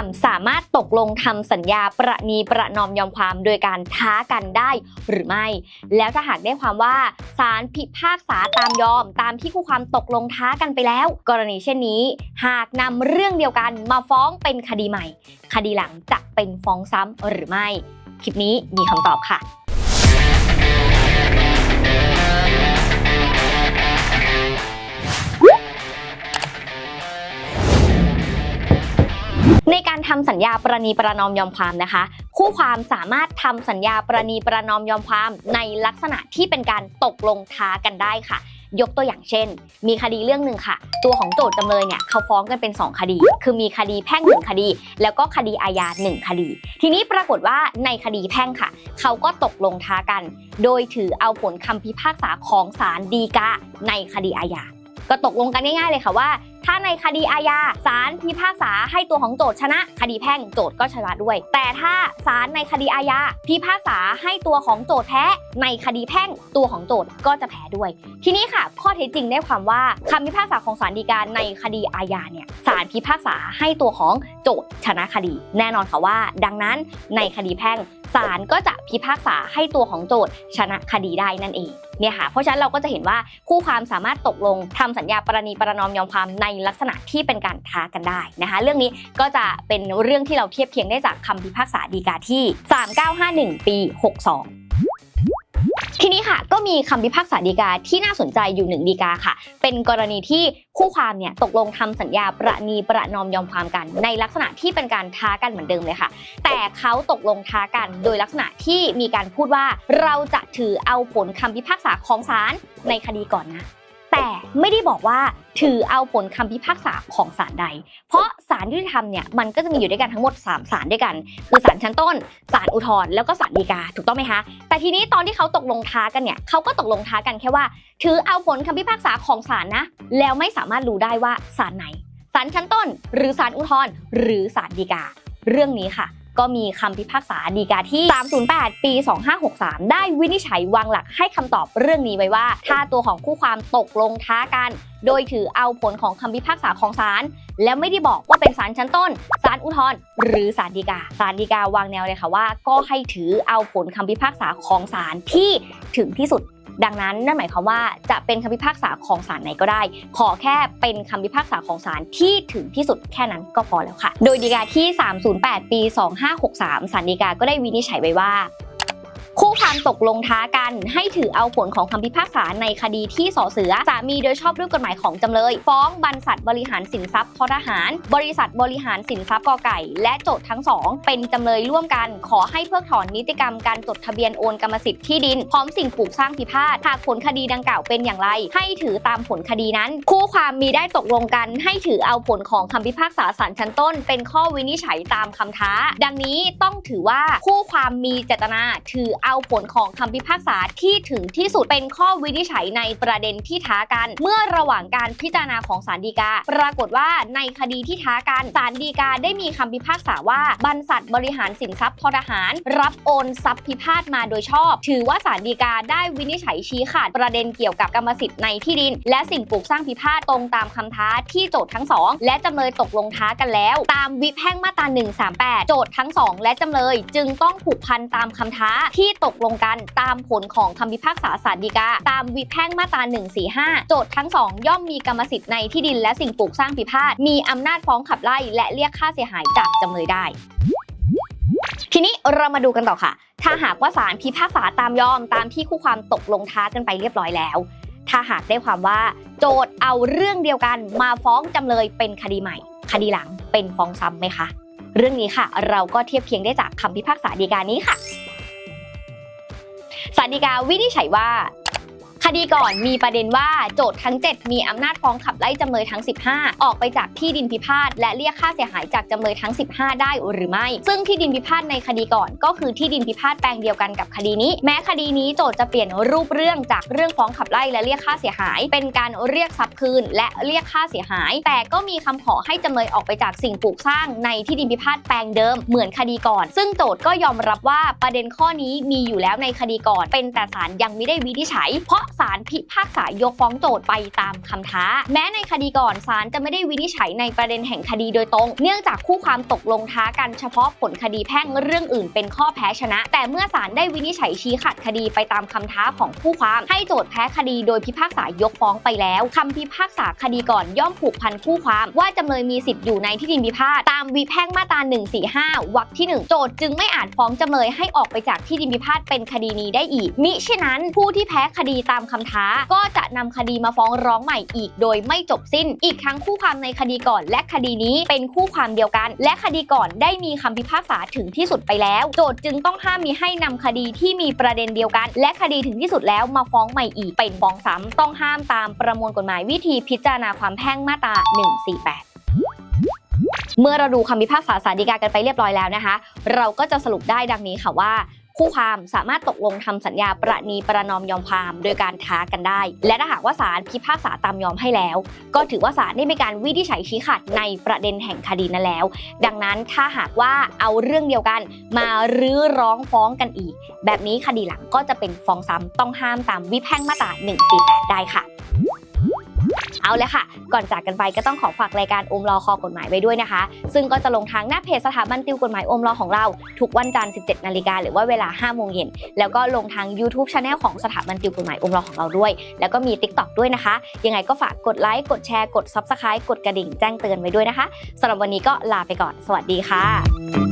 ามสามารถตกลงทำสัญญาประนีประนอมยอมความโดยการท้ากันได้หรือไม่ แล้วถ้าหากได้ความว่าศาลพิพากษาตามยอม ตามที่คู่ความตกลงท้ากันไปแล้ว กรณีเช่นนี้ หากนำเรื่องเดียวกันมาฟ้องเป็นคดีใหม่ คดีหลังจะเป็นฟ้องซ้ำหรือไม่ คลิปนี้มีคำตอบค่ะ การทำสัญญาประนีประนอมยอมความนะคะ คู่ความสามารถทำสัญญาประนีประนอมยอมความในลักษณะที่เป็นการตกลงท้ากันได้ค่ะ ยกตัวอย่างเช่น มีคดีเรื่องหนึ่งค่ะ ตัวของโจทย์จำเลยเนี่ยเขาฟ้องกันเป็น 2 คดี คือมีคดีแพ่งหนึ่งคดี แล้วก็คดีอาญาหนึ่งคดี ทีนี้ปรากฏว่าในคดีแพ่งค่ะ เขาก็ตกลงท้ากัน โดยถือเอาผลคำพิพากษาของศาลฎีกาในคดีอาญาก็ตกลงกันง่ายๆเลยค่ะว่า ถ้าในคดีอาญาศาลพิพากษาให้ตัวของโจทชนะ คดีแพ่งโจทก็ชนะด้วย แต่ถ้าศาลในคดีอาญาพิพากษาให้ตัวของโจทแพ้ในคดีแพ่งตัวของโจทก็จะแพ้ด้วย ทีนี้ค่ะ ข้อเท็จจริงได้ความว่าคำพิพากษาของศาลฎีกาในคดีอาญาเนี่ยศาลพิพากษาให้ตัวของโจทชนะคดี แน่นอนค่ะว่า ดังนั้นในคดีแพ่ง ศาลก็จะพิพากษาให้ตัวของโจทย์ชนะคดีได้นั่นเองเนี่ยค่ะเพราะฉะนั้นเราก็จะเห็นว่าคู่ความสามารถตกลงทำสัญญาประนีประนอมยอมความในลักษณะที่เป็นการท้ากันได้นะคะ เรื่องนี้ก็จะเป็นเรื่องที่เราเทียบเคียงได้จากคำพิพากษาฎีกาที่ 3951 ปี 62ทีนี้ค่ะก็ มีคำพิพากษาฎีกาที่น่าสนใจอยู่หนึ่งฎีกาค่ะ เป็นกรณีที่คู่ความเนี่ยตกลงทำสัญญาประนีประนอมยอมความกัน ในลักษณะที่เป็นการท้ากันเหมือนเดิมเลยค่ะ แต่เขาตกลงท้ากันโดยลักษณะที่มีการพูดว่าเราจะถือเอาผลคำพิพากษาของศาลในคดีก่อนนะ ไม่ได้บอกว่าถือเอาผลคำพิพากษาของศาลใด เพราะศาลยุติธรรมเนี่ยมันก็จะมีอยู่ด้วยกันทั้งหมด3ศาลด้วยกัน คือศาลชั้นต้นศาลอุทธรณ์แล้วก็ศาลฎีกาถูกต้องไหมคะ แต่ทีนี้ตอนที่เขาตกลงท้ากันเนี่ยเขาก็ตกลงท้ากันแค่ว่า ถือเอาผลคำพิพากษาของศาลนะ แล้วไม่สามารถรู้ได้ว่าศาลไหนศาลชั้นต้น หรือศาลอุทธรณ์หรือศาลฎีกา เรื่องนี้ค่ะ ก็มีคำพิพากษาฎีกาที่ 308 ปี 2563 ได้วินิจฉัยวางหลักให้คำตอบเรื่องนี้ไว้ว่า ถ้าตัวของคู่ความตกลงท้ากัน โดยถือเอาผลของคำพิพากษาของศาลแล้วไม่ได้บอกว่าเป็นศาลชั้นต้นศาลอุทธรณ์หรือศาลฎีกาศาลฎีกาวางแนวเลยค่ะว่า ก็ให้ถือเอาผลคำพิพากษาของศาลที่ถึงที่สุด ดังนั้นนั่นหมายความว่าจะเป็นคำพิพากษาของศาลไหนก็ได้ ขอแค่เป็นคำพิพากษาของศาลที่ถึงที่สุดแค่นั้นก็พอแล้วค่ะ โดยดีกาที่ 308 ปี 2563ศาลฎีกาก็ได้วินิจฉัยไว้ว่า คู่ความตกลงท้ากัน ให้ถือเอาผลของคำพิพากษาในคดีที่สอเสือสามีโดยชอบด้วยกฎหมายของจำเลย ฟ้องบรรษัทบริหารสินทรัพย์ททหาร บริษัทบริหารสินทรัพย์กอไก่ และโจทย์ทั้งสองเป็นจำเลยร่วมกัน ขอให้เพิกถอนนิติกรรมการจดทะเบียนโอนกรรมสิทธิ์ที่ดิน พร้อมสิ่งปลูกสร้างพิพาทหากผลคดีดังกล่าวเป็นอย่างไร ให้ถือตามผลคดีนั้น คู่ความมีได้ตกลงกัน ให้ถือเอาผลของคำพิพากษาศาลชั้นต้น เป็นข้อวินิจฉัยตามคำท้า ดังนี้ต้องถือว่าคู่ความมีเจตนาถือเอาผลของคำพิพากษาที่ถึงที่สุดเป็นข้อวินิจฉัยในประเด็นที่ท้ากัน เมื่อระหว่างการพิจารณาของศาลฎีกา ปรากฏว่าในคดีที่ท้ากันศาลฎีกาได้มีคำพิพากษาว่าบรรษัทบริหารสินทรัพย์ททหาร รับโอนทรัพย์พิพาทมาโดยชอบ ถือว่าศาลฎีกาได้วินิจฉัยชี้ขาดประเด็นเกี่ยวกับกรรมสิทธิ์ในที่ดิน และสิ่งปลูกสร้างพิพาทตรงตามคำท้าที่โจทย์ทั้งสองและจำเลยตกลงท้ากันแล้ว ตามวิแพ่งมาตรา138 โจทย์ทั้งสองและจำเลยจึงต้องผูกพันตามคำท้าที่ตกลงกันตามผลของคำพิพากษาศาลฎีกา ตามวิแพ่งมาตรา145 โจทย์ทั้งสองย่อมมีกรรมสิทธิ์ในที่ดินและสิ่งปลูกสร้างพิพาท มีอำนาจฟ้องขับไล่และเรียกค่าเสียหายจากจำเลยได้ทีนี้เรามาดูกันต่อค่ะ ถ้าหากว่าศาลพิพากษาตามยอมตามที่คู่ความตกลงท้ากันไปเรียบร้อยแล้ว ถ้าหากได้ความว่าโจทย์เอาเรื่องเดียวกันมาฟ้องจำเลยเป็นคดีใหม่ คดีหลังเป็นฟ้องซ้ำไหมคะ เรื่องนี้ค่ะ เราก็เทียบเคียงได้จากคำพิพากษาฎีกานี้ค่ะ ศาลฎีกาวินิจฉัยว่า คดีก่อนมีประเด็นว่าโจทย์ทั้ง 7 มีอำนาจฟ้องขับไล่จำเลยทั้ง 15 ออกไปจากที่ดินพิพาทและเรียกค่าเสียหายจากจำเลยทั้ง 15 ได้หรือไม่ ซึ่งที่ดินพิพาทในคดีก่อนก็คือที่ดินพิพาทแปลงเดียวกันกับคดีนี้ แม้คดีนี้โจทย์จะเปลี่ยนรูปเรื่องจากเรื่องฟ้องขับไล่และเรียกค่าเสียหาย เป็นการเรียกทรัพย์คืนและเรียกค่าเสียหาย แต่ก็มีคำขอให้จำเลยออกไปจากสิ่งปลูกสร้างในที่ดินพิพาทแปลงเดิมเหมือนคดีก่อน ซึ่งโจทย์ก็ยอมรับว่าประเด็นข้อนี้มีอยู่แล้วในคดีก่อน เป็นแต่ศาลยังไม่ได้วินิจฉัย เพราะศาลพิพากษายกฟ้องโจทก์ไปตามคำท้า แม้ในคดีก่อนศาลจะไม่ได้วินิจฉัยในประเด็นแห่งคดีโดยตรง เนื่องจากคู่ความตกลงท้ากันเฉพาะผลคดีแพ่งเรื่องอื่นเป็นข้อแพ้ชนะ แต่เมื่อศาลได้วินิจฉัยชี้ขัดคดีไปตามคำท้าของคู่ความให้โจทก์แพ้คดีโดยพิพากษายกฟ้องไปแล้วคำพิพากษาคดีก่อนย่อมผูกพันคู่ความ ว่าจำเลยมีสิทธิ์อยู่ในที่ดินพิพาทตามวิแพ่งมาตรา145วรรคที่ 1 โจทก์จึงไม่อาจฟ้องจำเลยให้ออกไปจากที่ดินพิพาทเป็นคดีนี้ได้อีก มิฉะนั้นผู้ที่แพ้คดีตามคำท้า ก็จะนำคดีมาฟ้องร้องใหม่อีก โดยไม่จบสิ้น อีกทั้งคู่ความในคดีก่อนและคดีนี้เป็นคู่ความเดียวกัน และคดีก่อนได้มีคำพิพากษาถึงที่สุดไปแล้ว โจทก์จึงต้องห้ามมีให้นำคดีที่มีประเด็นเดียวกัน และคดีถึงที่สุดแล้วมาฟ้องใหม่อีกเป็นฟ้องซ้ำต้องห้ามตามประมวลกฎหมายวิธีพิจารณาความแพ่งมาตรา 148เมื่อเราดูคำพิพากษาศาลฎีกากันไปเรียบร้อยแล้วนะคะ เราก็จะสรุปได้ดังนี้ค่ะว่า คู่ความสามารถตกลงทำสัญญาประนีประนอมยอมความโดยการท้ากันได้ และถ้าหากว่าศาลพิพากษาตามยอมให้แล้ว ก็ถือว่าศาลได้มีการวินิจฉัยชี้ขาดในประเด็นแห่งคดีนั้นแล้ว ดังนั้นถ้าหากว่าเอาเรื่องเดียวกันมารื้อร้องฟ้องกันอีก แบบนี้คดีหลังก็จะเป็นฟ้องซ้ำต้องห้ามตามวิแพ่งมาตรา148ได้ค่ะ เอาเลยค่ะ ก่อนจากกันไปก็ต้องขอฝากรายการอมรอคอกฎหมายไว้ด้วยนะคะ ซึ่งก็จะลงทางหน้าเพจสถาบันติวกฎหมายอมรอของเรา ทุกวันจันทร์ 17 นาฬิกาหรือว่าเวลา 5 โมงเย็น แล้วก็ลงทาง YouTube c h anel ของสถาบันติวกฎหมายอมรอของเราด้วย แล้วก็มี TikTok ด้วยนะคะ ยังไงก็ฝากกดไลค์ กดแชร์ กด Subscribe กดกระดิ่งแจ้งเตือนไว้ด้วยนะคะสำหรับวันนี้ก็ลาไปก่อน สวัสดีค่ะ